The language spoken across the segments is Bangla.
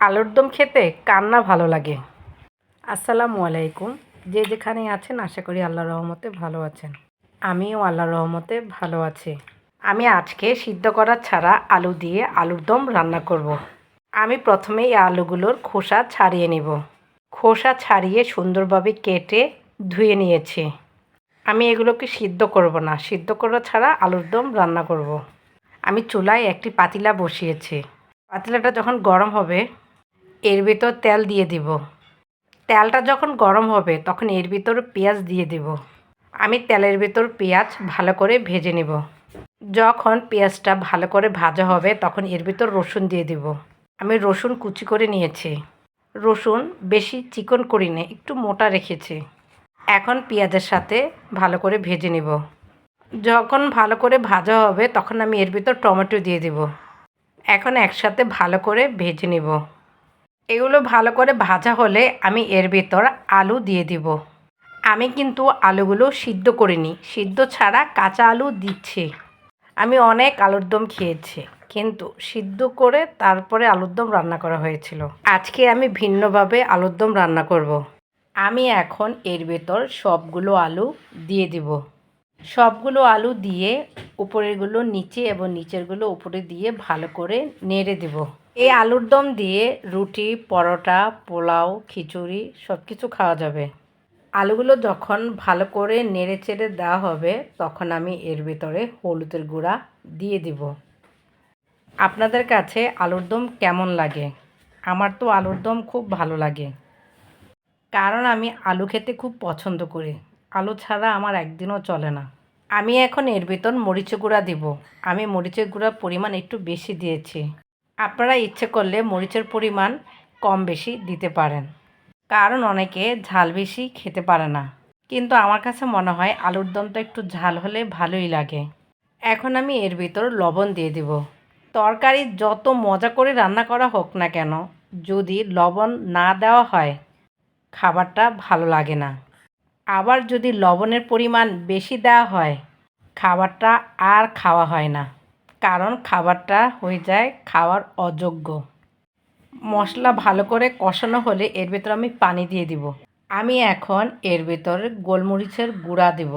আলুর দম খেতে কান্না ভালো লাগে। আসসালামু আলাইকুম। যে যেখানে আছেন, আশা করি আল্লাহ রহমতে ভালো আছেন। আমিও আল্লাহ রহমতে ভালো আছি। আমি আজকে সিদ্ধ করা ছাড়া আলু দিয়ে আলুর দম রান্না করব। আমি প্রথমে এই আলুগুলোর খোসা ছাড়িয়ে নেব। খোসা ছাড়িয়ে সুন্দরভাবে কেটে ধুয়ে নিয়েছি। আমি এগুলোকে সিদ্ধ করব না। সিদ্ধ করা ছাড়া আলুর দম রান্না করব। আমি চুলায় একটি পাতিলা বসিয়েছি। পাতিলাটা যখন গরম হবে এর ভিতর তেল দিয়ে দিব। তেলটা যখন গরম হবে, তখন এর ভিতর পেঁয়াজ দিয়ে দিব। আমি তেলের ভিতর পেঁয়াজ ভালো করে ভেজে নেব। যখন পেঁয়াজটা ভালো করে ভাজা হবে, তখন এর ভিতর রসুন দিয়ে দিব। আমি রসুন কুচি করে নিয়েছি। রসুন বেশি চিকন করি না একটু মোটা রেখেছি। এখন পেঁয়াজের সাথে ভালো করে ভেজে নেব। যখন ভালো করে ভাজা হবে, তখন আমি এর ভিতর টমেটো দিয়ে দিব। এখন একসাথে ভালো করে ভেজে নেব। এগুলো ভালো করে ভাজা হলে আমি এর ভিতর আলু দিয়ে দিব। আমি কিন্তু আলুগুলো সিদ্ধ করিনি। সিদ্ধ ছাড়া কাঁচা আলু দিচ্ছি। আমি অনেক আলুর দম খেয়েছি, কিন্তু সিদ্ধ করে তারপরে আলুর দম রান্না করা হয়েছিল। আজকে আমি ভিন্নভাবে আলুর দম রান্না করব। আমি এখন এর ভেতর সবগুলো আলু দিয়ে দিব। সবগুলো আলু দিয়ে উপরেরগুলো নিচে এবং নিচেরগুলো উপরে দিয়ে ভালো করে নেড়ে দেব। এই আলুর দম দিয়ে রুটি, পরোটা, পোলাও, খিচুড়ি সব কিছু খাওয়া যাবে। আলুগুলো যখন ভালো করে নেড়ে চেড়ে দেওয়া হবে, তখন আমি এর ভিতরে হলুদের গুঁড়া দিয়ে দিব। আপনাদের কাছে আলুর দম কেমন লাগে? আমার তো আলুর দম খুব ভালো লাগে। কারণ আমি আলু খেতে খুব পছন্দ করি। আলু ছাড়া আমার একদিনও চলে না। আমি এখন এর ভিতর মরিচের গুঁড়া দিব। আমি মরিচের গুঁড়ার পরিমাণ একটু বেশি দিয়েছি। আপনারা ইচ্ছে করলে মরিচের পরিমাণ কম বেশি দিতে পারেন। কারণ অনেকে ঝাল বেশি খেতে পারে না। কিন্তু আমার কাছে মনে হয় আলুর দমটা একটু ঝাল হলে ভালোই লাগে। এখন আমি এর ভিতর লবণ দিয়ে দিব। তরকারি যত মজা করে রান্না করা হোক না কেন, যদি লবণ না দেওয়া হয়, খাবারটা ভালো লাগে না। আবার যদি লবণের পরিমাণ বেশি দেওয়া হয়, খাবারটা আর খাওয়া হয় না। কারণ খাবারটা হয়ে যায় খাওয়ার অযোগ্য। মশলা ভালো করে কষানো হলে এর ভেতর আমি পানি দিয়ে দিব। আমি এখন এর ভেতর গোলমরিচের গুঁড়া দেব।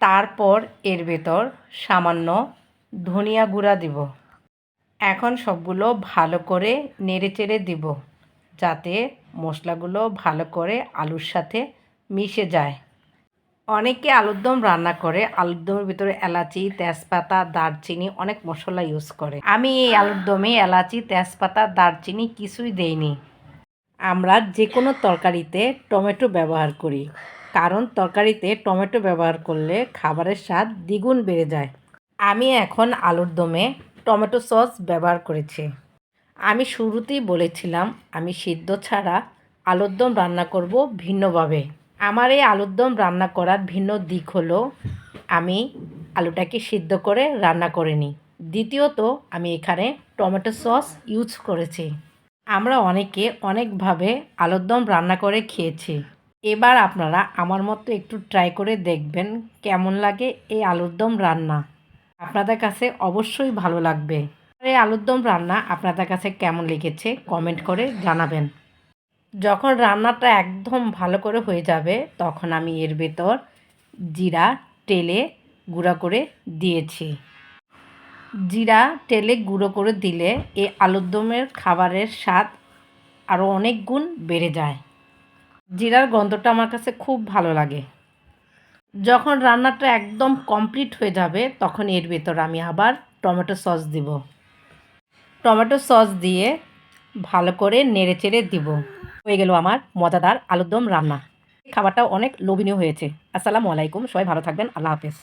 তারপর এর ভেতর সামান্য ধনিয়া গুঁড়া দিব। এখন সবগুলো ভালো করে নেড়ে চেড়ে দিব, যাতে মশলাগুলো ভালো করে আলুর সাথে মিশে যায়। অনেকে আলুর দম রান্না করে, আলুর দমের ভিতরে এলাচি, তেজপাতা, দারচিনি অনেক মশলা ইউজ করে। আমি এই আলুর দমে এলাচি, তেজপাতা, দারচিনি কিছুই দেইনি। আমরা যে কোনো তরকারিতে টমেটো ব্যবহার করি, কারণ তরকারিতে টমেটো ব্যবহার করলে খাবারের স্বাদ দ্বিগুণ বেড়ে যায়। আমি এখন আলুর দমে টমেটো সস ব্যবহার করেছি। আমি শুরুতেই বলেছিলাম, আমি সিদ্ধ ছাড়া আলুর দম রান্না করব ভিন্নভাবে। আমার এই আলুর দম রান্না করার ভিন্ন দিক হলো, আমি আলুটাকে সিদ্ধ করে রান্না করে নিই। দ্বিতীয়ত, আমি এখানে টমেটো সস ইউজ করেছি। আমরা অনেকে অনেকভাবে আলুর দম রান্না করে খেয়েছি। এবার আপনারা আমার মতো একটু ট্রাই করে দেখবেন কেমন লাগে এই আলুর দম রান্না। আপনাদের কাছে অবশ্যই ভালো লাগবে। এই আলুর দম রান্না আপনাদের কাছে কেমন লেগেছে কমেন্ট করে জানাবেন। যখন রান্নাটা একদম ভালো করে হয়ে যাবে, তখন আমি এর ভেতর জিরা টেলে গুঁড়া করে দিয়েছি। জিরা টেলে গুঁড়ো করে দিলে এই আলুর দমের খাবারের স্বাদ আরও অনেক গুণ বেড়ে যায়। জিরার গন্ধটা আমার কাছে খুব ভালো লাগে। যখন রান্নাটা একদম কমপ্লিট হয়ে যাবে, তখন এর ভেতর আমি আবার টমেটো সস দিব। টমেটো সস দিয়ে ভালো করে নেড়ে চেড়ে দিব। হয়ে গেল আমার মজাদার আলুরদম রান্না। খাবারটা অনেক লোভনীয় হয়েছে। আসসালামু আলাইকুম, সবাই ভালো থাকবেন, আল্লাহ হাফেজ।